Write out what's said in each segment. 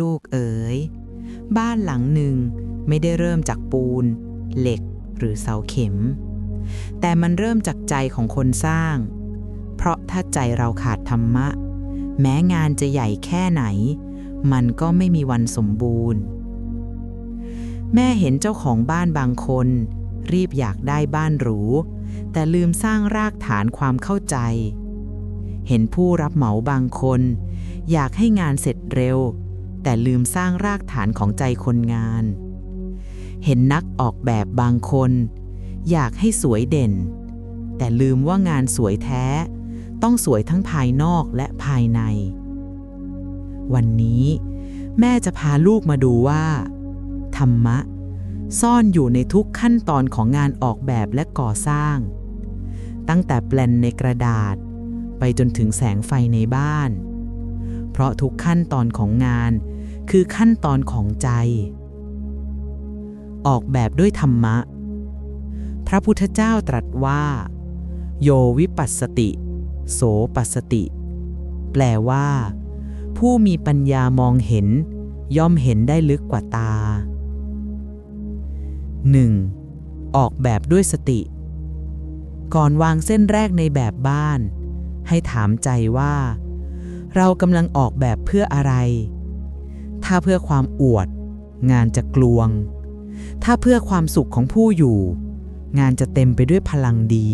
ลูกเอ๋ย บ้านหลังหนึ่งไม่ได้เริ่มจากปูน เหล็กหรือเสาเข็ม แต่มันเริ่มจากใจของคนสร้าง เพราะถ้าใจเราขาดธรรมะ แม้งานจะใหญ่แค่ไหน มันก็ไม่มีวันสมบูรณ์ แม่เห็นเจ้าของบ้านบางคน รีบอยากได้บ้านหรู แต่ลืมสร้างรากฐานความเข้าใจเห็นผู้รับเหมาบางคน อยากให้งานเสร็จเร็ว แต่ลืมสร้างรากฐานของใจคนงาน เห็นนักออกแบบบางคน อยากให้สวยเด่น แต่ลืมว่างานสวยแท้ ต้องสวยทั้งภายนอกและภายใน วันนี้ แม่จะพาลูกมาดูว่า ธรรมะ ซ่อนอยู่ในทุกขั้นตอนของงานออกแบบและก่อสร้าง ตั้งแต่แปลนในกระดาษ ไปจนถึงแสงไฟในบ้านเพราะทุกขั้นตอนของงาน คือขั้นตอนของใจ ออกแบบด้วยธรรมะ พระพุทธเจ้าตรัสว่า โยวิปัสสติ โสปัสสติ แปลว่า ผู้มีปัญญามองเห็น ย่อมเห็นได้ลึกกว่าตา 1. ออกแบบด้วยสติ ก่อนวางเส้นแรกในแบบบ้าน ให้ถามใจว่า เรากำลังออกแบบเพื่ออะไร ถ้าเพื่อความอวด งานจะกลวง ถ้าเพื่อความสุขของผู้อยู่ งานจะเต็มไปด้วยพลังดี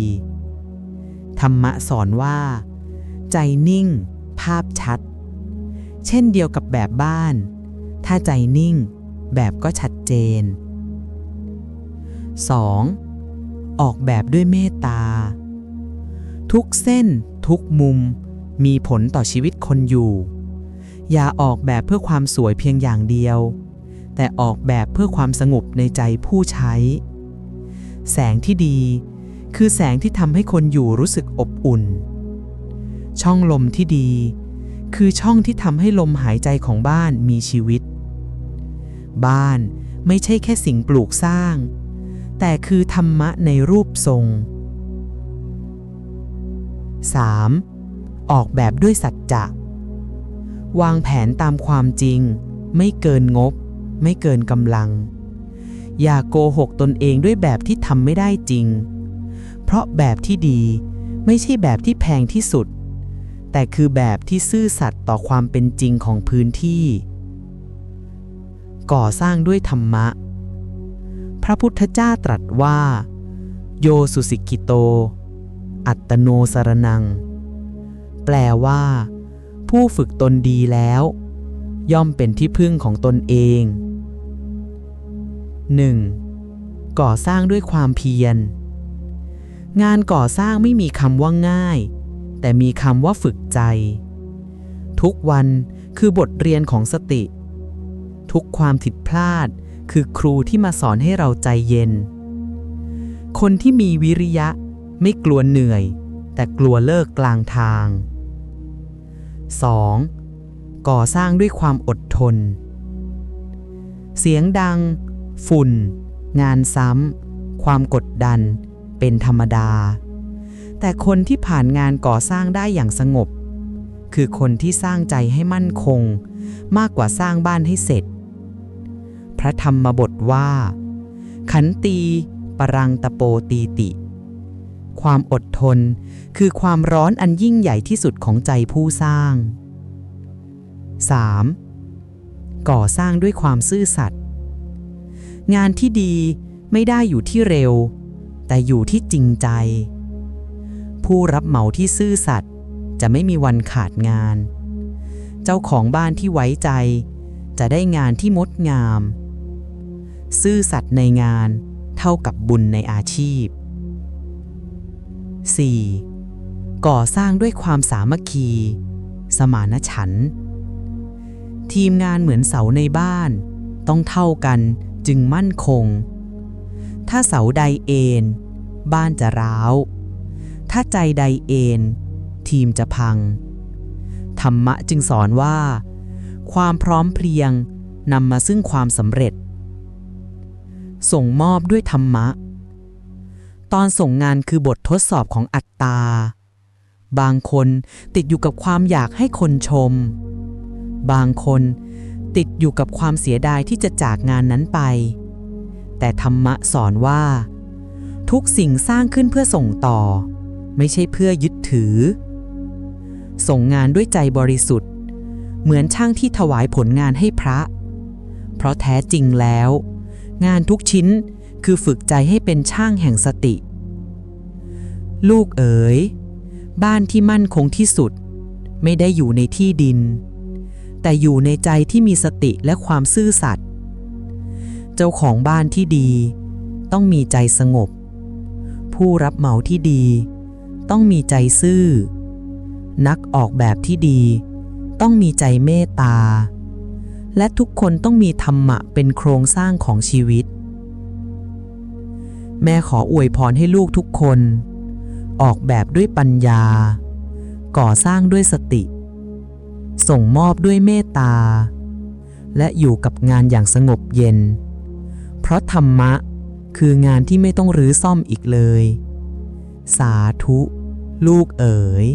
ธรรมะสอนว่า ใจนิ่ง ภาพชัด เช่นเดียวกับแบบบ้าน ถ้าใจนิ่ง แบบก็ชัดเจน 2. ออกแบบด้วยเมตตา ทุกเส้น ทุกมุม มีผลต่อชีวิตคนอยู่ อย่าออกแบบเพื่อความสวยเพียงอย่างเดียว แต่ออกแบบเพื่อความสงบในใจผู้ใช้ แสงที่ดี คือแสงที่ทำให้คนอยู่รู้สึกอบอุ่น ช่องลมที่ดี คือช่องที่ทำให้ลมหายใจของบ้านมีชีวิต บ้านไม่ใช่แค่สิ่งปลูกสร้าง แต่คือธรรมะในรูปทรง 3. ออกแบบด้วยสัจจะ วางแผนตามความจริง ไม่เกินงบ ไม่เกินกำลัง อย่าโกหกตนเองด้วยแบบที่ทำไม่ได้จริง เพราะแบบที่ดีไม่ใช่แบบที่แพงที่สุด แต่คือแบบที่ซื่อสัตย์ต่อความเป็นจริงของพื้นที่ ก่อสร้างด้วยธรรมะ พระพุทธเจ้าตรัสว่า โยสุสิกิโต อัตโนสารนัง แปลว่า ผู้ฝึกตนดีแล้ว ย่อมเป็นที่พึ่งของตนเอง 1. ก่อสร้างด้วยความเพียร งานก่อสร้างไม่มีคำว่าง่าย แต่มีคำว่าฝึกใจ ทุกวันคือบทเรียนของสติ ทุกความผิดพลาดคือครูที่มาสอนให้เราใจเย็น คนที่มีวิริยะไม่กลัวเหนื่อย แต่กลัวเลิกกลางทาง 2. ก่อสร้างด้วยความอดทน เสียงดัง ฝุ่น งานซ้ำ ความกดดัน เป็นธรรมดา แต่คนที่ผ่านงานก่อสร้างได้อย่างสงบ คือคนที่สร้างใจให้มั่นคง มากกว่าสร้างบ้านให้เสร็จ พระธรรมบทว่า ขันตี ปรังตะโปตีติ ความอดทน คือความร้อนอันยิ่งใหญ่ที่สุดของใจผู้สร้าง 3. ก่อสร้างด้วยความซื่อสัตย์งานที่ดีไม่ได้อยู่ที่เร็ว แต่อยู่ที่จริงใจ ผู้รับเหมาที่ซื่อสัตย์จะไม่มีวันขาดงาน เจ้าของบ้านที่ไว้ใจ จะได้งานที่มดงาม ซื่อสัตย์ในงานเท่ากับบุญในอาชีพ 4. ก่อสร้างด้วยความสามัคคี สมานฉันท์ทีมงานเหมือนเสาในบ้าน ต้องเท่ากันจึงมั่นคง ถ้าเสาใดเอ็นบ้านจะร้าว ถ้าใจใดเอ็นทีมจะพัง ธรรมะจึงสอนว่า ความพร้อมเพรียงนำมาซึ่งความสำเร็จ ส่งมอบด้วยธรรมะ ตอนส่งงานคือบททดสอบของอัตตา บางคนติดอยู่กับความอยากให้คนชม บางคนติดอยู่กับความเสียดายที่จะจากงานนั้นไป แต่ธรรมะสอนว่า ทุกสิ่งสร้างขึ้นเพื่อส่งต่อ ไม่ใช่เพื่อยึดถือ ส่งงานด้วยใจบริสุทธิ์ เหมือนช่างที่ถวายผลงานให้พระ เพราะแท้จริงแล้ว งานทุกชิ้น คือฝึกใจให้เป็นช่างแห่งสติ ลูกเอ๋ย บ้านที่มั่นคงที่สุด ไม่ได้อยู่ในที่ดิน แต่อยู่ในใจที่มีสติและความซื่อสัตย์เจ้าของบ้านที่ดี ต้องมีใจสงบ ผู้รับเหมาที่ดี ต้องมีใจซื่อ นักออกแบบที่ดี ต้องมีใจเมตตา และทุกคนต้องมีธรรมะเป็นโครงสร้างของชีวิต แม่ขออวยพรให้ลูกทุกคน ออกแบบด้วยปัญญา ก่อสร้างด้วยสติ ส่งมอบด้วยเมตตา และอยู่กับงานอย่างสงบเย็น เพราะธรรมะคืองานที่ไม่ต้องรื้อซ่อมอีกเลย สาธุ ลูกเอ๋ย